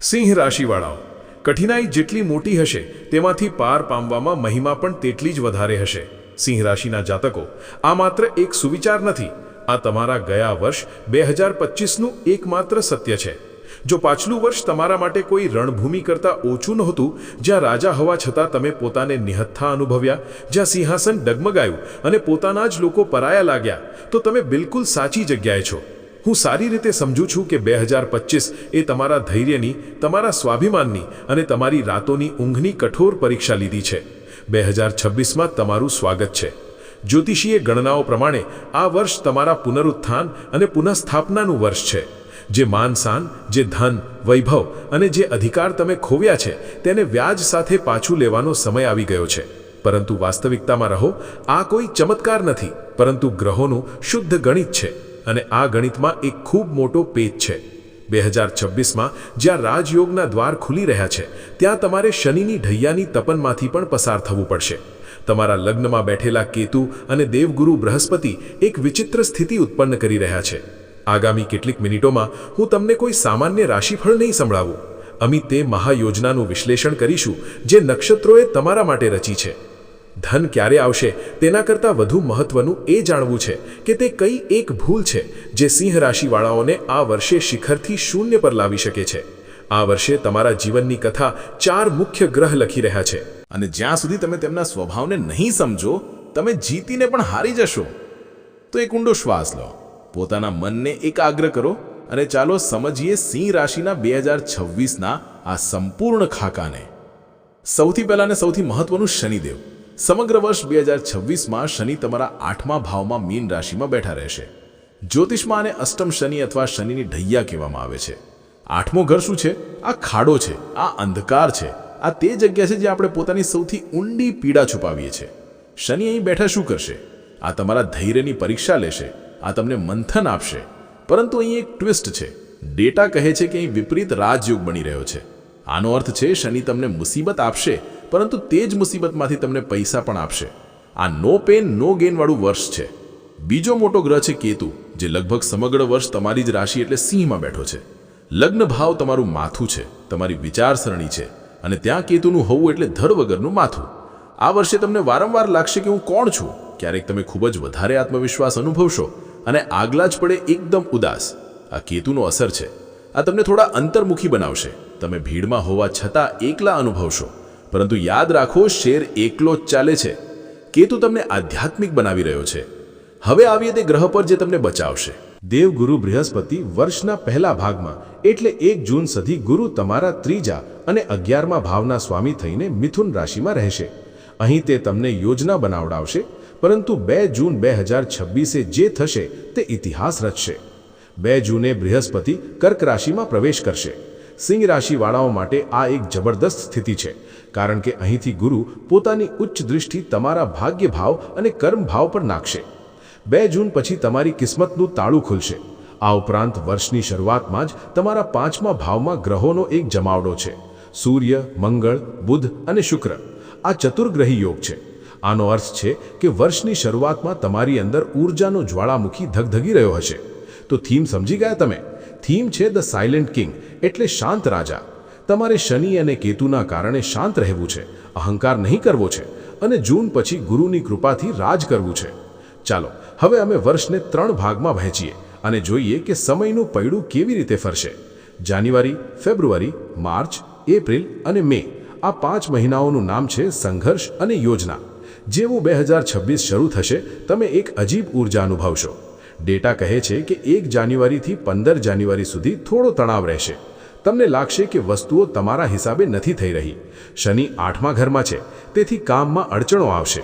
સિંહ રાશિવાળાઓ. કઠિનાઈ જેટલી મોટી હશે, તેમાંથી પાર પામવામાં મહિમા પણ તેટલી જ વધારે હશે. સિંહ રાશિના જાતકો, આ માત્ર એક સુવિચાર નથી. આ તમારા ગયા વર્ષ બે હજાર પચીસનું એકમાત્ર સત્ય છે. જો પાછલું વર્ષ તમારા માટે કોઈ રણભૂમિ કરતાં ઓછું નહોતું, જ્યાં રાજા હોવા છતાં તમે પોતાને નિહત્થા અનુભવ્યા, જ્યાં સિંહાસન ડગમગાયું અને પોતાના જ લોકો પરાયા લાગ્યા, તો તમે બિલકુલ સાચી જગ્યાએ છો. હું સારી રીતે સમજું છું કે બે હજાર પચીસ એ તમારા ધૈર્યની, તમારા સ્વાભિમાનની અને તમારી રાતોની ઊંઘની કઠોર પરીક્ષા લીધી છે. બે હજાર છવ્વીસમાં તમારું સ્વાગત છે. જ્યોતિષીય ગણનાઓ પ્રમાણે આ વર્ષ તમારા પુનરુત્થાન અને પુનઃસ્થાપનાનું વર્ષ છે. જે માન સાન જે ધન, વૈભવ અને જે અધિકાર તમે ખોવ્યા છે, તેને વ્યાજ સાથે પાછું લેવાનો સમય આવી ગયો છે. પરંતુ વાસ્તવિકતામાં રહો, આ કોઈ ચમત્કાર નથી, પરંતુ ગ્રહોનું શુદ્ધ ગણિત છે. અને આ ગણિતમાં એક ખૂબ મોટો પેજ છે. બે હજાર છવ્વીસમાં જ્યાં રાજયોગના દ્વાર ખુલી રહ્યા છે, ત્યાં તમારે શનિની ઢૈયાની તપનમાંથી પણ પસાર થવું પડશે. તમારા લગ્નમાં બેઠેલા કેતુ અને દેવગુરુ બૃહસ્પતિ એક વિચિત્ર સ્થિતિ ઉત્પન્ન કરી રહ્યા છે. આગામી કેટલીક મિનિટોમાં હું તમને કોઈ સામાન્ય રાશિફળ નહીં સંભળાવું. અમે તે મહાયોજનાનું વિશ્લેષણ કરીશું જે નક્ષત્રોએ તમારા માટે રચી છે. ધન ક્યારે આવશે તેના કરતાં વધુ મહત્વનું એ જાણવું છે કે તે કઈ એક ભૂલ છે જે સિંહ રાશિવાળાઓને આ વર્ષે શિખરથી શૂન્ય પર લાવી શકે છે. આ વર્ષે તમારા જીવનની કથા ચાર મુખ્ય ગ્રહ લખી રહ્યા છે. અને જ્યાં સુધી તમે તેમના સ્વભાવને નહીં સમજો, તમે જીતીને પણ હારી જશો. તો એક ઊંડો શ્વાસ લો. પોતાના મનને એકાગ્ર કરો અને ચાલો સમજીએ સિંહ રાશિના બે હજાર છવ્વીસના આ સંપૂર્ણ ખાકાને. સૌથી પહેલાં ને સૌથી મહત્વનું શનિદેવ. સમગ્ર વર્ષ બે હજાર છવ્વીસમાં શનિ તમારા આઠમા ભાવમાં મીન રાશિમાં બેઠા રહેશે. જ્યોતિષમાં આને અષ્ટમ શનિ અથવા શનિની ઢૈયા કહેવામાં આવે છે. આઠમો ઘર શું છે? આ ખાડો છે, આ અંધકાર છે, આ તે જગ્યા છે જે આપણે પોતાની સૌથી ઊંડી પીડા છુપાવીએ છીએ. શનિ અહીં બેઠા શું કરશે? આ તમારા ધૈર્યની પરીક્ષા લેશે, આ તમને મંથન આપશે. પરંતુ અહીં એક ટ્વિસ્ટ છે, ડેટા કહે છે કે અહીં વિપરીત રાજયોગ બની રહ્યો છે. આનો અર્થ છે, શનિ તમને મુસીબત આપશે પરંતુ તે જ મુસીબતમાંથી તમને પૈસા પણ આપશે. આ નો પેન નો ગેનવાળું વર્ષ છે. બીજો મોટો ગ્રહ છે કેતુ, જે લગભગ સમગ્ર વર્ષ તમારી જ રાશિ એટલે સિંહમાં બેઠો છે. લગ્ન ભાવ તમારું માથું છે, તમારી વિચારસરણી છે, અને ત્યાં કેતુનું હોવું એટલે ધર વગરનું માથું. આ વર્ષે તમને વારંવાર લાગશે કે હું કોણ છું? ક્યારેક તમે ખૂબ જ વધારે આત્મવિશ્વાસ અનુભવશો અને આગલા જ પડે એકદમ ઉદાસ. આ કેતુનો અસર છે. આ તમને થોડા અંતર્મુખી બનાવશે. તમે ભીડમાં હોવા છતાં એકલા અનુભવશો. પરંતુ યાદ રાખો, શેર એકલો જ ચાલે છે. કેતુ તમને આધ્યાત્મિક બનાવી રહ્યો છે. હવે આવીએ તે ગ્રહ પર જે તમને બચાવશે. દેવગુરુ બૃહસ્પતિ વર્ષના પહેલા ભાગમાં, એટલે એક જૂન સુધી ગુરુ તમારા ત્રીજા અને અગિયારમા ભાવના સ્વામી થઈને મિથુન રાશિમાં રહેશે. અહીં તે તમને યોજના બનાવડાવશે, પરંતુ બે જૂન બે હજાર છવ્વીસે જે થશે તે ઇતિહાસ રચશે. બે જૂને બૃહસ્પતિ કર્ક રાશિમાં પ્રવેશ કરશે. સિંહ રાશિવાળાઓ માટે આ એક જબરદસ્ત સ્થિતિ છે. કારણ કે અહીંથી ગુરુ પોતાની ઉચ્ચ દૃષ્ટિ તમારા ભાગ્ય ભાવ અને કર્મ ભાવ પર નાખશે. બે જૂન પછી તમારી કિસ્મતનું તાળું ખુલશે. આ ઉપરાંત વર્ષની શરૂઆતમાં જ તમારા પાંચમા ભાવમાં ગ્રહોનો એક જમાવડો છે. સૂર્ય, મંગળ, બુધ અને શુક્ર. આ ચતુર્ગ્રહી યોગ છે. આનો અર્થ છે કે વર્ષની શરૂઆતમાં તમારી અંદર ઊર્જાનો જ્વાળામુખી ધગધગી રહ્યો હશે. તો થીમ સમજી ગયા તમે? થીમ છે ધ સાયલેન્ટ કિંગ, એટલે શાંત રાજા. તમારે શનિ અને કેતુના કારણે શાંત રહેવું છે, અહંકાર નહીં કરવો છે અને જૂન પછી ગુરુની કૃપાથી રાજ કરવું છે. ચાલો, હવે અમે વર્ષને ત્રણ ભાગમાં વહેંચીએ અને જોઈએ કે સમયનું પૈડું કેવી રીતે ફરશે. જાન્યુઆરી, ફેબ્રુઆરી, માર્ચ, એપ્રિલ અને મે આ પાંચ મહિનાઓનું નામ છે સંઘર્ષ અને યોજના. જેવું બે હજાર છવ્વીસ શરૂ થશે, તમે એક અજીબ ઊર્જા અનુભવશો. ડેટા કહે છે કે એક જાન્યુઆરીથી પંદર જાન્યુઆરી સુધી થોડો તણાવ રહેશે. તમને લાગશે કે વસ્તુઓ તમારા હિસાબે નથી થઈ રહી. શનિ આઠમા ઘરમાં છે, તેથી કામમાં અડચણો આવશે.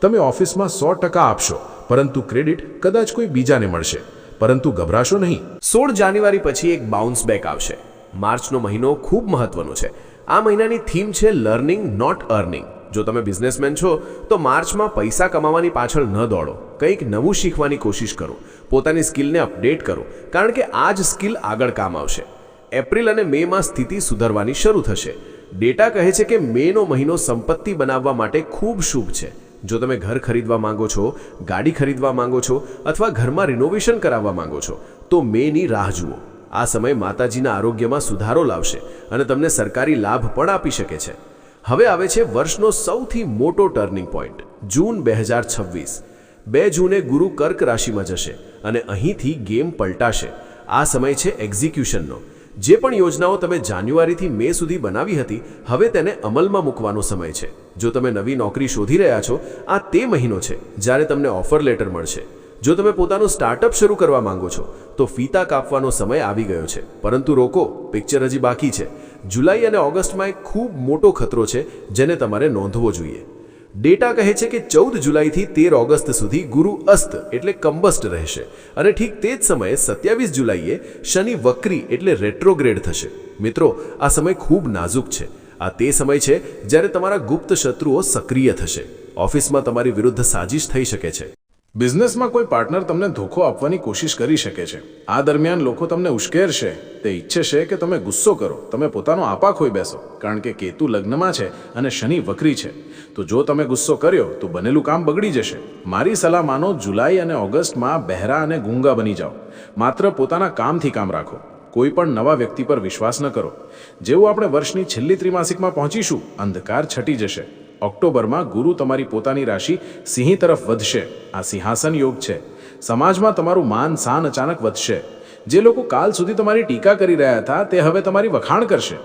તમે ઓફિસમાં સો ટકા આપશો, પરંતુ ક્રેડિટ કદાચ કોઈ બીજાને મળશે. પરંતુ ગભરાશો નહીં. સોળ જાન્યુઆરી પછી એક બાઉન્સ બેક આવશે. માર્ચનો મહિનો ખૂબ મહત્વનો છે. આ મહિનાની થીમ છે લર્નિંગ નોટ અર્નિંગ જો તમે બિઝનેસમેન છો, તો માર્ચમાં પૈસા કમાવાની પાછળ ન દોડો. કંઈક નવું શીખવાની કોશિશ કરો. પોતાની સ્કિલને અપડેટ કરો. કારણ કે આ જ સ્કિલ આગળ કામ આવશે. એપ્રિલ અને મેમાં સ્થિતિ સુધરવાની શરૂ થશે. ડેટા કહે છે કે મેનો મહિનો સંપત્તિ બનાવવા માટે ખૂબ શુભ છે. જો તમે ઘર ખરીદવા માંગો છો, ગાડી ખરીદવા માંગો છો અથવા ઘરમાં રિનોવેશન કરાવવા માંગો છો, તો મેની રાહ જુઓ. આ સમય માતાજીના આરોગ્યમાં સુધારો લાવશે અને તમને સરકારી લાભ પણ આપી શકે છે. હવે આવે છે વર્ષનો સૌથી મોટો ટર્નિંગ પોઈન્ટ જૂન બે હજાર છવ્વીસ. બે જૂને ગુરુ કર્ક રાશિમાં જશે અને અહીંથી ગેમ પલટાશે. આ સમય છે એક્ઝિક્યુશનનો જે પણ યોજનાઓ તમે જાન્યુઆરીથી મે સુધી બનાવી હતી, હવે તેને અમલમાં મૂકવાનો સમય છે. જો તમે નવી નોકરી શોધી રહ્યા છો, આ તે મહિનો છે જ્યારે તમને ઓફર લેટર મળશે. જો તમે પોતાનું સ્ટાર્ટઅપ શરૂ કરવા માંગો છો, તો ફીતા કાપવાનો સમય આવી ગયો છે. પરંતુ રોકો, પિક્ચર હજી બાકી છે. જુલાઈ અને ઓગસ્ટમાં એક ખૂબ મોટો ખતરો છે જેને તમારે નોંધવો જોઈએ. ડેટા કહે છે કે ચૌદ જુલાઈથી તેર ઓગસ્ટ સુધી ગુરુ અસ્ત એટલે કમ્બસ્ટ રહેશે અને ઠીક તે જ સમયે સત્યાવીસ જુલાઈએ શનિ વક્રી એટલે રેટ્રોગ્રેડ થશે. મિત્રો, આ સમય ખૂબ નાજુક છે. આ તે સમય છે જ્યારે તમારા ગુપ્ત શત્રુઓ સક્રિય થશે. ઓફિસમાં તમારી વિરુદ્ધ સાજિશ થઈ શકે છે. બિઝનેસમાં કોઈ પાર્ટનર તમને ધોખો આપવાની કોશિશ કરી શકે છે. આ દરમિયાન લોકો તમને ઉશ્કેરશે, તે ઈચ્છે છે કે તમે ગુસ્સો કરો, તમે પોતાનો આપા ખોઈ બેસો, કારણ કે કેતુ લગ્નમાં છે અને શનિ વક્રી છે. તો જો તમે ગુસ્સો કર્યો, તો બનેલું કામ બગડી જશે. મારી સલાહ માનો, જુલાઈ અને ઓગસ્ટમાં બહેરા અને ગુંગા બની જાઓ. માત્ર પોતાના કામથી કામ રાખો. કોઈ પણ નવા વ્યક્તિ પર વિશ્વાસ ન કરો. જેવું આપણે વર્ષની છેલ્લી ત્રિમાસિકમાં પહોંચીશું, અંધકાર છટી જશે. ઓક્ટોબરમાં ગુરુ તમારી પોતાની રાશિ સિંહ તરફ વધશે. આ સિંહાસન યોગ છે. સમાજમાં તમારું માન સાન અચાનક વધશે. જે લોકો કાલ સુધી તમારી ટીકા કરી રહ્યા હતા, તે હવે તમારી વખાણ કરશે.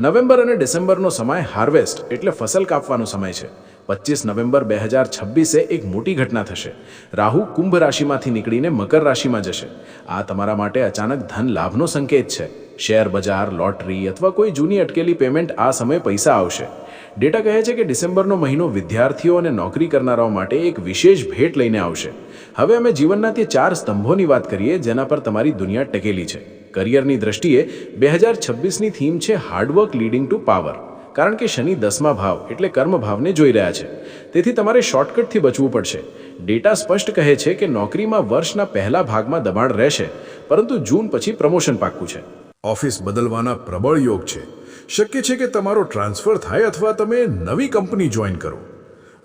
નવેમ્બર અને ડિસેમ્બરનો સમય હાર્વેસ્ટ, એટલે ફસલ કાપવાનો સમય છે. પચીસ નવેમ્બર બે હજાર છવ્વીસે એક મોટી ઘટના થશે. રાહુ કુંભ રાશિમાંથી નીકળીને મકર રાશિમાં જશે. આ તમારા માટે અચાનક ધન લાભનો સંકેત છે. શેર બજાર, લોટરી અથવા કોઈ જૂની અટકેલી પેમેન્ટ આ સમયે પૈસા આવશે. ડેટા કહે છે કે ડિસેમ્બરનો મહિનો વિદ્યાર્થીઓ અને નોકરી કરનારાઓ માટે એક વિશેષ ભેટ લઈને આવશે. હવે અમે જીવનના તે ચાર સ્તંભોની વાત કરીએ, જેના પર તમારી દુનિયા ટકેલી છે. કરિયરની દ્રષ્ટિએ બે હજાર છવ્વીસની થીમ છે hard work leading to power. કારણ કે શનિ દસમા ભાવ એટલે કર્મ ભાવને જોઈ રહ્યા છે. તેથી તમારે શોર્ટકટથી બચવું પડશે. ડેટા સ્પષ્ટ કહે છે કે નોકરીમાં વર્ષના પહેલા ભાગમાં દબાણ રહેશે, પરંતુ જૂન પછી પ્રમોશન પાક્કું છે. ઓફિસ બદલવાના પ્રબળ યોગ છે. શક્ય છે કે તમારો ટ્રાન્સફર થાય અથવા તમે નવી કંપની જોઈન કરો.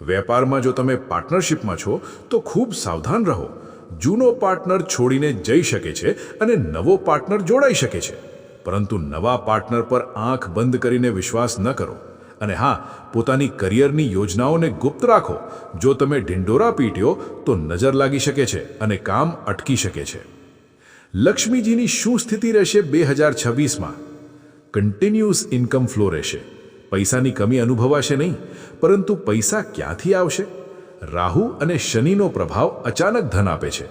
વેપારમાં જો તમે પાર્ટનરશિપમાં છો, તો ખૂબ સાવધાન રહો. જૂનો પાર્ટનર છોડીને જઈ શકે છે અને નવો પાર્ટનર જોડાઈ શકે છે. પરંતુ નવા પાર્ટનર પર આંખ બંધ કરીને વિશ્વાસ ન કરો. અને હા, પોતાની કરિયરની યોજનાઓને ગુપ્ત રાખો. જો તમે ઢિંડોરા પીટ્યો, તો નજર લાગી શકે છે અને કામ અટકી શકે છે. લક્ષ્મીજીની શું સ્થિતિ રહેશે બે હજાર છવ્વીસમાં? કન્ટિન્યુઅસ ઇન્કમ ફ્લો રહેશે. પૈસાની કમી અનુભવાશે નહીં, પરંતુ પૈસા ક્યાંથી આવશે? રાહુ અને શનિનો પ્રભાવ અચાનક ધન આપે છે.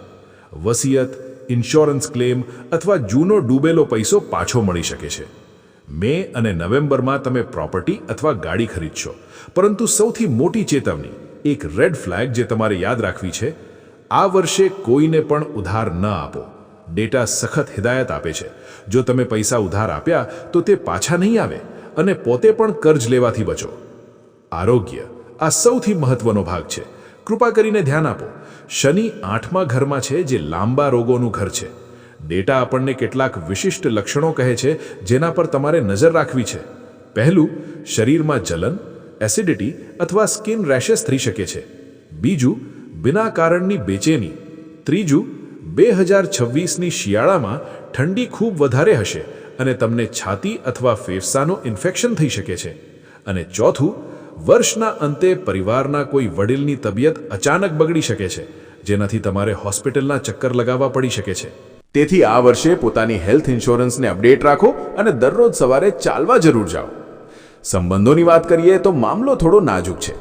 વસિયત, ઇન્સ્યોરન્સ ક્લેમ અથવા જૂનો ડૂબેલો પૈસો પાછો મળી શકે છે. મે અને નવેમ્બરમાં તમે પ્રોપર્ટી અથવા ગાડી ખરીદશો, પરંતુ સૌથી મોટી ચેતવણી, એક રેડ ફ્લેગ જે તમારે યાદ રાખવી છે, આ વર્ષે કોઈને પણ ઉધાર ન આપો. ડેટા સખત હિદાયત આપે છે. જો તમે પૈસા ઉધાર આપ્યા, તો તે પાછા નહીં આવે અને પોતે પણ કર્જ લેવાથી બચો. આરોગ્ય આ સૌથી મહત્વનો ભાગ છે. કૃપા કરીને ધ્યાન આપો. શનિ આઠમા ઘરમાં છે જે લાંબા રોગોનું ઘર છે. ડેટા આપણને કેટલાક વિશિષ્ટ લક્ષણો કહે છે, જેના પર તમારે નજર રાખવી છે. પહેલું, શરીરમાં જલન, એસિડિટી અથવા સ્કિન રેશેસ થઈ શકે છે. બીજું, બિના કારણની બેચેની. ત્રીજું બે હજાર છવ્વીસની શિયાળામાં ઠંડી ખૂબ વધારે હશે અને તમને છાતી અથવા ફેફસાનું ઇન્ફેક્શન થઈ શકે છે. અને ચોથું, વર્ષના અંતે પરિવારના કોઈ વડીલની તબિયત અચાનક બગડી શકે છે, જેનાથી તમારે હોસ્પિટલના ચક્કર લગાવવા પડી શકે છે. તેથી આ વર્ષે પોતાની હેલ્થ ઇન્સ્યોરન્સને અપડેટ રાખો અને દરરોજ સવારે ચાલવા જરૂર જાઓ. સંબંધોની વાત કરીએ તો મામલો થોડો નાજુક છે.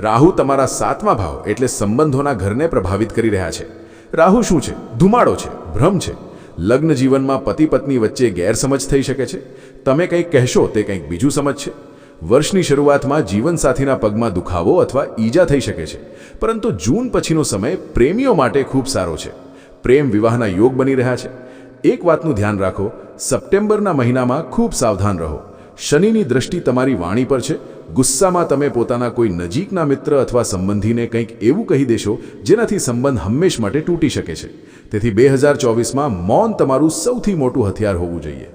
રાહુ તમારા સાતમા ભાવ એટલે સંબંધોના ઘરને પ્રભાવિત કરી રહ્યા છે. રાહુ શું છે? ધુમાડો છે, ભ્રમ છે. લગ્ન જીવનમાં પતિ પત્ની વચ્ચે ગેરસમજ થઈ શકે છે? તમે કંઈક કહેશો તે કંઈક બીજું સમજ છે? વર્ષની શરૂઆતમાં જીવનસાથીના પગમાં દુખાવો અથવા ઈજા થઈ શકે છે. પરંતુ જૂન પછીનો સમય પ્રેમીઓ માટે ખૂબ સારો છે. પ્રેમ વિવાહના યોગ બની રહ્યા છે. એક વાતનું ધ્યાન રાખો, સપ્ટેમ્બરના મહિનામાં ખૂબ સાવધાન રહો. શનિની દ્રષ્ટિ તમારી વાણી પર છે. ગુસ્સામાં તમે પોતાના કોઈ નજીકના મિત્ર અથવા સંબંધીને કંઈક એવું કહી દેશો, જેનાથી સંબંધ હંમેશ માટે તૂટી શકે છે. તેથી બે હજાર ચોવીસમાં મૌન તમારું સૌથી મોટું હથિયાર હોવું જોઈએ.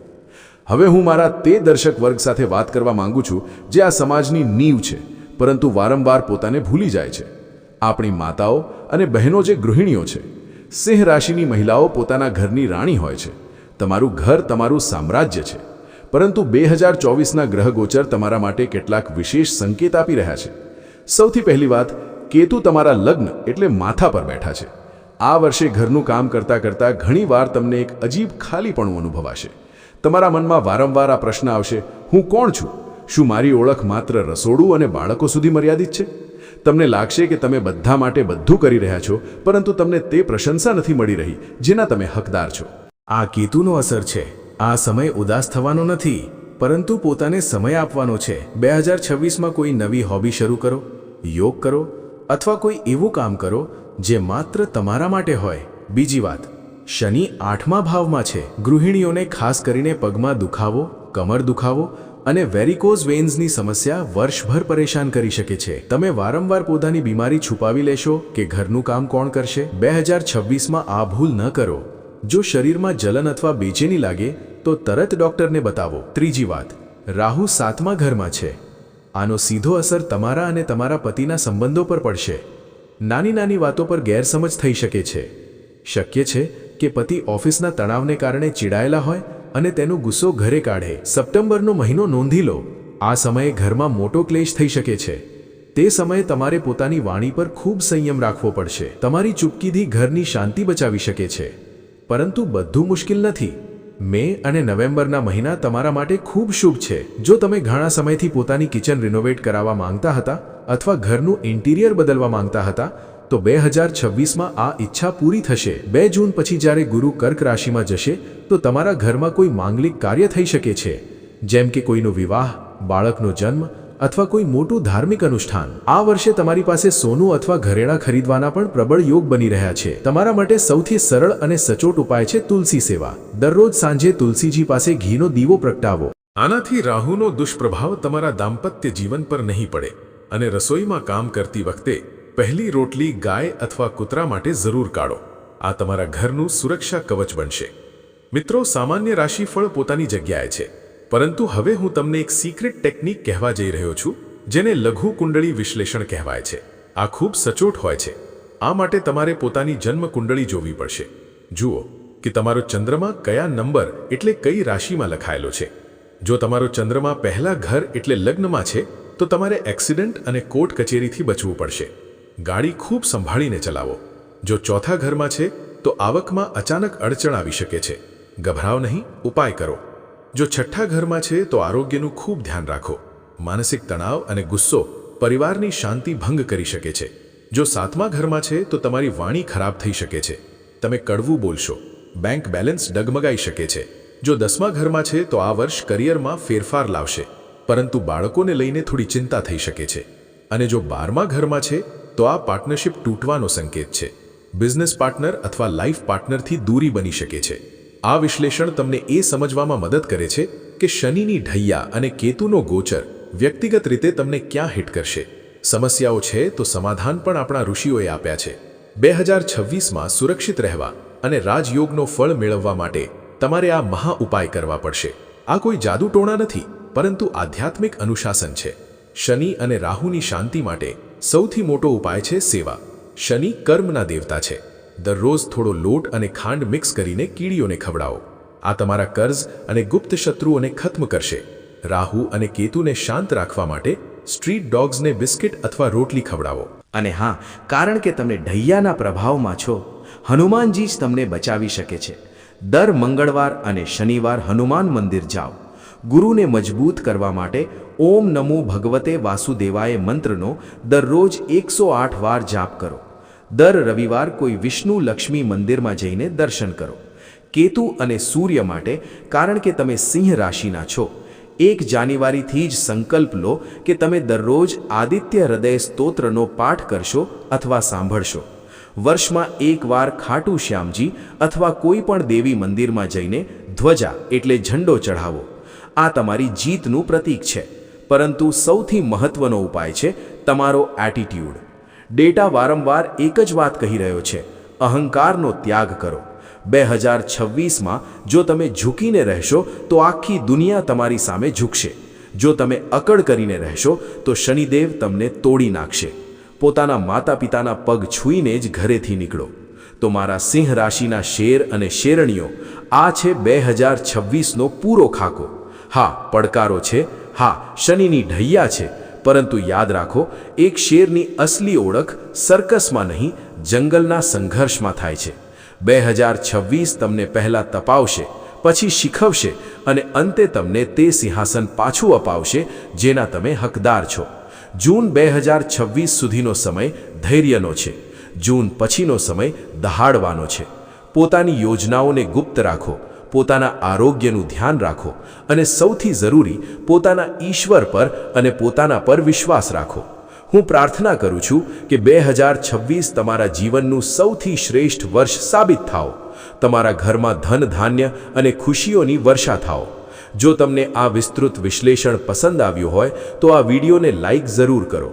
હવે હું મારા તે દર્શક વર્ગ સાથે વાત કરવા માંગુ છું, જે આ સમાજની નીવ છે, પરંતુ વારંવાર પોતાને ભૂલી જાય છે. આપણી માતાઓ અને બહેનો જે ગૃહિણીઓ છે, સિંહ રાશિની મહિલાઓ પોતાના ઘરની રાણી હોય છે. તમારું ઘર તમારું સામ્રાજ્ય છે. પરંતુ બે હજાર ચોવીસના ગ્રહ ગોચર તમારા માટે કેટલાક વિશેષ સંકેત આપી રહ્યા છે. સૌથી પહેલી વાત, કેતુ તમારા લગ્ન એટલે માથા પર બેઠા છે. આ વર્ષે ઘરનું કામ કરતાં કરતાં ઘણીવાર તમને એક અજીબ ખાલીપણું અનુભવાશે. તમારા મનમાં વારંવાર આ પ્રશ્ન આવશે, હું કોણ છું? શું મારી ઓળખ માત્ર રસોડું અને બાળકો સુધી મર્યાદિત છે? તમને લાગશે કે તમે બધા માટે બધું કરી રહ્યા છો, પરંતુ તમને તે પ્રશંસા નથી મળી રહી, જેના તમે હકદાર છો. આ કેતુનો અસર છે. આ સમય ઉદાસ થવાનો નથી, પરંતુ પોતાને સમય આપવાનો છે. બે હજાર છવ્વીસમાં કોઈ નવી હોબી શરૂ કરો, યોગ કરો, અથવા કોઈ એવું કામ કરો, જે માત્ર તમારા માટે હોય. બીજી વાત, શનિ આઠમા ભાવમાં છે. ગૃહિણીઓને ખાસ કરીને પગમાં દુખાવો, કમર દુખાવો અને વેરિકોઝ વેન્સની સમસ્યા વર્ષભર પરેશાન કરી શકે છે. તમે વારંવાર પોતાની બીમારી છુપાવી લેશો કે ઘરનું કામ કોણ કરશે? બે હજાર છવ્વીસમાં આ ભૂલ ન કરો. જો શરીરમાં જલન અથવા બેચેની લાગે તો તરત ડોક્ટરને બતાવો. ત્રીજી વાત, રાહુ સાતમા ઘરમાં છે. આનો સીધો અસર તમારા અને તમારા પતિના સંબંધો પર પડશે. નાની નાની વાતો પર ગેરસમજ થઈ શકે છે. શક્ય છે કે પતિ ઓફિસના તણાવને કારણે ચીડાયેલા હોય અને તેનો ગુસ્સો ઘરે કાઢે. સપ્ટેમ્બરનો મહિનો નોંધી લો. આ સમયે ઘરમાં મોટો ક્લેશ થઈ શકે છે. તે સમયે તમારે પોતાની વાણી પર ખૂબ સંયમ રાખવો પડશે. તમારી ચૂપકીથી ઘરની શાંતિ બચાવી શકે છે. પરંતુ બધું મુશ્કેલ નથી. મે અને નવેમ્બરના મહિના તમારા માટે ખૂબ શુભ છે. જો તમે ઘણા સમયથી પોતાની કિચન રિનોવેટ કરાવવા માંગતા હતા અથવા ઘરનું ઇન્ટિરિયર બદલવા માંગતા હતા, તો બે હજાર છવ્વીસમાં આ ઈચ્છા પૂરી થશે. બે જૂન પછી જ્યારે ગુરુ કર્ક રાશિમાં જશે, તો તમારા ઘરમાં કોઈ માંગલિક કાર્ય થઈ શકે છે. જેમ કે કોઈનો વિવાહ, બાળકનો જન્મ અથવા કોઈ મોટું ધાર્મિક અનુષ્ઠાન. આ વર્ષે તમારી પાસે સોનું અથવા ઘરેણા ખરીદવાના પણ પ્રબળ યોગ બની રહ્યા છે. તમારા માટે સૌથી સરળ અને સચોટ ઉપાય છે તુલસી સેવા. દરરોજ સાંજે તુલસીજી પાસે ઘીનો દીવો પ્રગટાવો. આનાથી રાહુનો દુષ્પ્રભાવ તમારા દાંપત્ય જીવન પર નહીં પડે અને રસોઈમાં કામ કરતી વખતે પહેલી રોટલી, ગાય અથવા કૂતરા માટે જરૂર કાઢો. આ તમારા ઘરનું સુરક્ષા કવચ બનશે. મિત્રો, સામાન્ય રાશિફળ પોતાની જગ્યાએ છે. પરંતુ હવે હું તમને એક સિક્રેટ ટેકનિક કહેવા જઈ રહ્યો છું, જેને લઘુ કુંડળી વિશ્લેષણ કહેવાય છે. આ ખૂબ સચોટ હોય છે. આ માટે તમારે પોતાની જન્મ કુંડળી જોવી પડશે. જુઓ, કે તમારો ચંદ્રમા કયા નંબર એટલે કઈ રાશિમાં લખાયેલો છે. જો તમારો ચંદ્રમા પહેલા ઘર એટલે લગ્નમાં છે, તો તમારે એક્સિડન્ટ અને કોર્ટ કચેરીથી બચવું પડશે. ગાડી ખૂબ સંભાળીને ચલાવો. જો ચોથા ઘરમાં છે, તો આવકમાં અચાનક અડચણ આવી શકે છે. ગભરાવ નહીં, ઉપાય કરો. જો છઠ્ઠા ઘરમાં છે તો આરોગ્યનું ખૂબ ધ્યાન રાખો. માનસિક તણાવ અને ગુસ્સો પરિવારની શાંતિ ભંગ કરી શકે છે. જો સાતમા ઘરમાં છે તો તમારી વાણી ખરાબ થઈ શકે છે. તમે કડવું બોલશો. બેંક બેલેન્સ ડગમગાઈ શકે છે. જો દસમા ઘરમાં છે તો આ વર્ષ કરિયરમાં ફેરફાર લાવશે. પરંતુ બાળકોને લઈને થોડી ચિંતા થઈ શકે છે. અને જો બારમા ઘરમાં છે તો આ પાર્ટનરશિપ તૂટવાનો સંકેત છે. બિઝનેસ પાર્ટનર અથવા લાઈફ પાર્ટનરથી દૂરી બની શકે છે. આ વિશ્લેષણ તમને એ સમજવામાં મદદ કરે છે કે શનિની ઢૈયા અને કેતુનો ગોચર વ્યક્તિગત રીતે તમને ક્યાં હિટ કરશે. સમસ્યાઓ છે તો સમાધાન પણ આપણા ઋષિઓએ આપ્યા છે. બે હજાર છવ્વીસમાં સુરક્ષિત રહેવા અને રાજયોગનો ફળ મેળવવા માટે તમારે આ મહા ઉપાય કરવા પડશે. આ કોઈ જાદુટોણા નથી, પરંતુ આધ્યાત્મિક અનુશાસન છે. શનિ અને રાહુની શાંતિ માટે સૌથી મોટો ઉપાય છે સેવા. શનિ કર્મના દેવતા છે. દરરોજ થોડો લોટ અને ખાંડ મિક્સ કરીને કીડીઓને ખવડાવો. આ તમારા કર્જ અને ગુપ્ત શત્રુઓને ખત્મ કરશે. રાહુ અને કેતુને શાંત રાખવા માટે સ્ટ્રીટ ડોગ્સને બિસ્કિટ અથવા રોટલી ખવડાવો. અને હા, કારણ કે તમે ઢૈયાના પ્રભાવમાં છો, હનુમાનજી જ તમને બચાવી શકે છે. દર મંગળવાર અને શનિવાર હનુમાન મંદિર જાઓ. ગુરુને મજબૂત કરવા માટે ઓમ નમો ભગવતે વાસુદેવાય મંત્રનો દરરોજ એકસો આઠ વાર જાપ કરો. દર રવિવાર કોઈ વિષ્ણુ લક્ષ્મી મંદિરમાં જઈને દર્શન કરો. કેતુ અને સૂર્ય માટે, કારણ કે તમે સિંહ રાશિના છો, એક જાન્યુઆરીથી જ સંકલ્પ લો કે તમે દરરોજ આદિત્ય હૃદય સ્તોત્રનો પાઠ કરશો અથવા સાંભળશો. વર્ષમાં એકવાર ખાટુ શ્યામજી અથવા કોઈ પણ દેવી મંદિરમાં જઈને ધ્વજા એટલે ઝંડો ચઢાવો. આ તમારી જીતનું પ્રતીક છે. પરંતુ સૌથી મહત્વનો ઉપાય છે તમારો એટીટ્યૂડ ડેટા વારંવાર એક જ વાત કહી રહ્યો છે, અહંકારનો ત્યાગ કરો. બે હજાર છવ્વીસમાં જો તમે ઝૂકીને રહેશો, તો આખી દુનિયા તમારી સામે ઝૂકશે. જો તમે અકડ કરીને રહેશો, તો શનિદેવ તમને તોડી નાખશે. પોતાના માતા પિતાના પગ છૂઈને જ ઘરેથી નીકળો. તો મારા સિંહ રાશિના શેર અને શેરણીઓ, આ છે બે હજાર છવ્વીસનો પૂરો ખાકો. હા, પડકારો છે. હા, શનિની ઢૈયા છે. પરંતુ યાદ રાખો, એક શેરની અસલી ઓળખ સર્કસમાં નહીં, જંગલના સંઘર્ષમાં થાય છે. બે હજાર છવ્વીસ તમને પહેલાં તપાવશે, પછી શીખવશે અને અંતે તમને તે સિંહાસન પાછું અપાવશે જેના તમે હકદાર છો. જૂન બે હજાર છવ્વીસ સુધીનો સમય ધૈર્યનો છે. જૂન પછીનો સમય દહાડવાનો છે. પોતાની યોજનાઓને ગુપ્ત રાખો. પોતાના આરોગ્યનું ધ્યાન રાખો અને સૌથી જરૂરી પોતાના ઈશ્વર પર અને પોતાના પર વિશ્વાસ રાખો. હું પ્રાર્થના કરું છું કે બે હજાર છવ્વીસ તમારા જીવનનું સૌથી શ્રેષ્ઠ વર્ષ સાબિત થાઓ. તમારા ઘરમાં ધન ધાન્ય અને ખુશીઓની વર્ષા થાઓ. જો તમને આ વિસ્તૃત વિશ્લેષણ પસંદ આવ્યું હોય તો આ વિડીયોને લાઈક જરૂર કરો.